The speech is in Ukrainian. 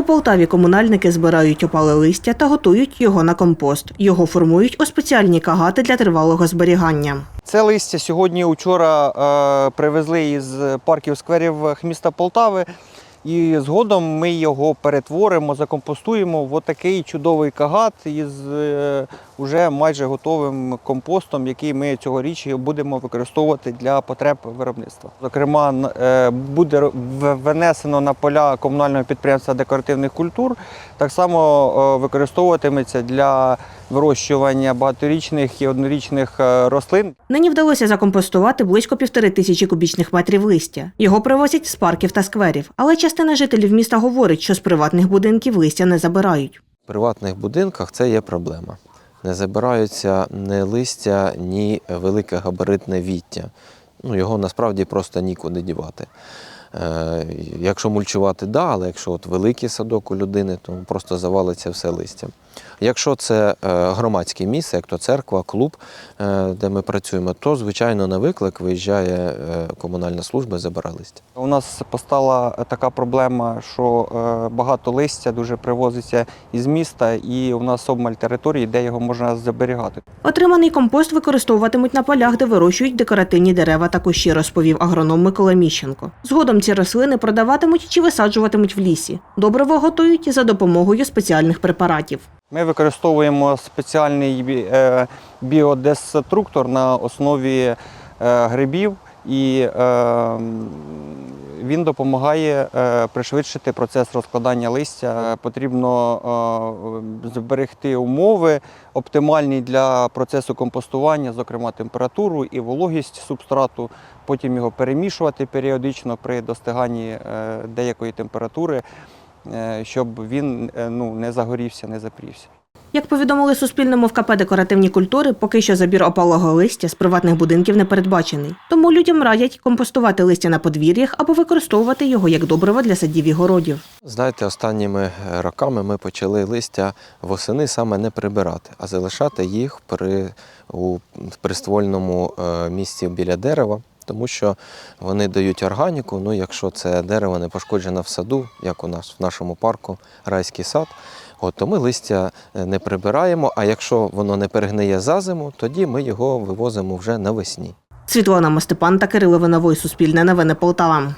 У Полтаві комунальники збирають опале листя та готують його на компост. Його формують у спеціальні кагати для тривалого зберігання. Це листя сьогодні учора е, привезли із парків скверів міста Полтави. І згодом ми його перетворимо, закомпостуємо в отакий чудовий кагат із е, уже майже готовим компостом, який ми цьогоріч будемо використовувати для потреб виробництва. Зокрема, е, буде винесено на поля комунального підприємства декоративних культур. Так само використовуватиметься для вирощування багаторічних і однорічних е, рослин. Нині вдалося закомпостувати близько півтори тисячі кубічних метрів листя. Його привозять з парків та скверів. Але частина жителів міста говорить, що з приватних будинків листя не забирають. В приватних будинках це є проблема. Не забираються ні листя, ні велике габаритне віття. Ну, його насправді просто нікуди дівати. Е, якщо мульчувати, да, але якщо от великий садок у людини, то просто завалиться все листя. Якщо це е, громадське місце, як то церква, клуб, е, де ми працюємо, то звичайно на виклик виїжджає комунальна служба і забирає листя. У нас постала така проблема, що багато листя дуже привозиться із міста, і у нас обмаль території, де його можна зберігати. Отриманий компост використовуватимуть на полях, де вирощують декоративні дерева та кущі, розповів агроном Микола Міщенко. Згодом ці рослини продаватимуть чи висаджуватимуть в лісі. Добриво готують за допомогою спеціальних препаратів. Ми використовуємо спеціальний е, біодеструктор на основі е, грибів, і е, він допомагає е, пришвидшити процес розкладання листя. Е, Потрібно е, зберегти умови оптимальні для процесу компостування, зокрема температуру і вологість субстрату. Потім його перемішувати періодично при достиганні деякої температури, щоб він ну, не загорівся, не запрівся. Як повідомили Суспільному в КП декоративні культури, поки що забір опалого листя з приватних будинків не передбачений. Тому людям радять компостувати листя на подвір'ях або використовувати його як добриво для садів і городів. Знаєте, останніми роками ми почали листя восени саме не прибирати, а залишати їх при, у приствольному е, місці біля дерева, тому що вони дають органіку. Ну, якщо це дерево не пошкоджено в саду, як у нас в нашому парку, райський сад, от, то ми листя е, не прибираємо. А якщо воно не перегниє за зиму, тоді ми його вивозимо вже навесні. Світлана Мастепан та Кирило Виновой Суспільне новини Полтава.